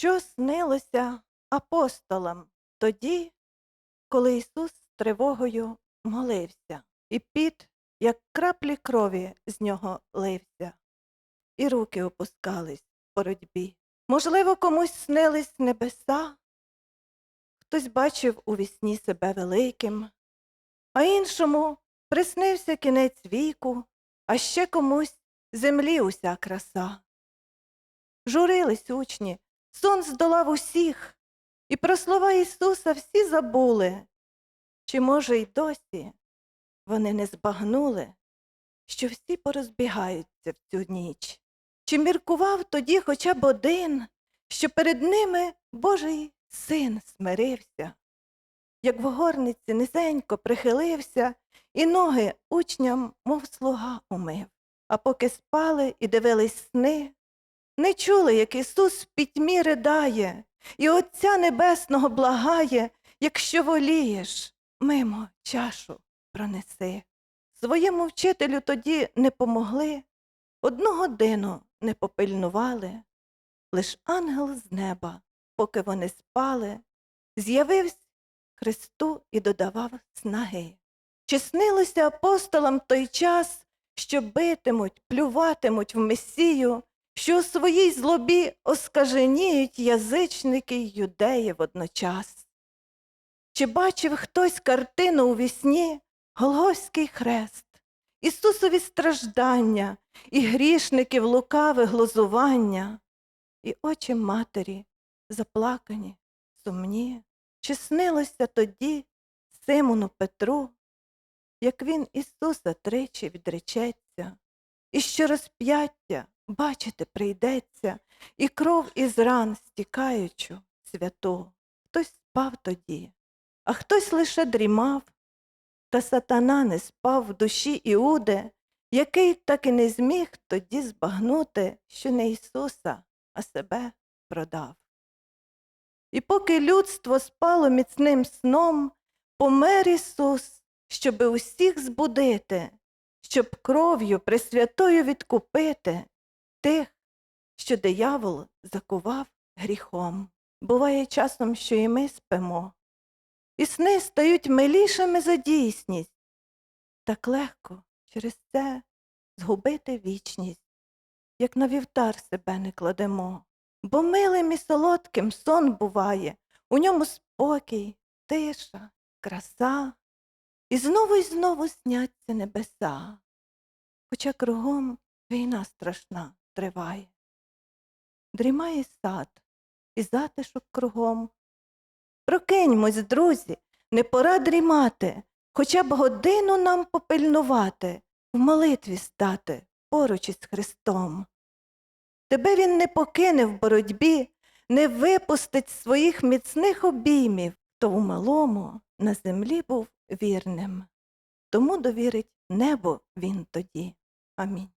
Що снилося апостолам тоді, коли Ісус з тривогою молився, і піт, як краплі крові, з нього лився, і руки опускались в боротьбі. Можливо, комусь снились небеса, хтось бачив у вісні себе великим, а іншому приснився кінець віку, а ще комусь землі уся краса. Журились учні, сон здолав усіх, і про слова Ісуса всі забули. Чи, може, й досі вони не збагнули, що всі порозбігаються в цю ніч? Чи міркував тоді хоча б один, що перед ними Божий син смирився, як в горниці низенько прихилився, і ноги учням, мов слуга, умив, а поки спали і дивились сни, не чули, як Ісус в пітьмі ридає, і Отця Небесного благає, якщо волієш, мимо чашу пронеси. Своєму вчителю тоді не помогли, одну годину не попильнували, лиш ангел з неба, поки вони спали, з'явився Христу і додавав снаги. Чи снилося апостолам той час, що битимуть, плюватимуть в Месію, що у своїй злобі оскаженіють язичники й юдеї водночас? Чи бачив хтось картину у вісні? Голгофський хрест, Ісусові страждання і грішників лукаве глузування, і очі матері заплакані, сумні, чи снилося тоді Симону Петру, як він Ісуса тричі відречеться, і що розп'яття бачити прийдеться, і кров із ран стікаючу святу. Хтось спав тоді, а хтось лише дрімав, та сатана не спав в душі Іуди, який так і не зміг тоді збагнути, що не Ісуса, а себе продав. І поки людство спало міцним сном, помер Ісус, щоби усіх збудити, щоб кров'ю пресвятою відкупити тих, що диявол закував гріхом. Буває часом, що і ми спимо, і сни стають милішими за дійсність. Так легко через це згубити вічність, як на вівтар себе не кладемо. Бо милим і солодким сон буває, у ньому спокій, тиша, краса, і знову й знову сняться небеса, хоча кругом війна страшна триває. Дрімає сад і затишок кругом. Прокиньмось, друзі, не пора дрімати, хоча б годину нам попильнувати, в молитві стати поруч із Христом. Тебе він не покине в боротьбі, не випустить своїх міцних обіймів, хто в малому на землі був вірним. Тому довірить небо він тоді. Амінь.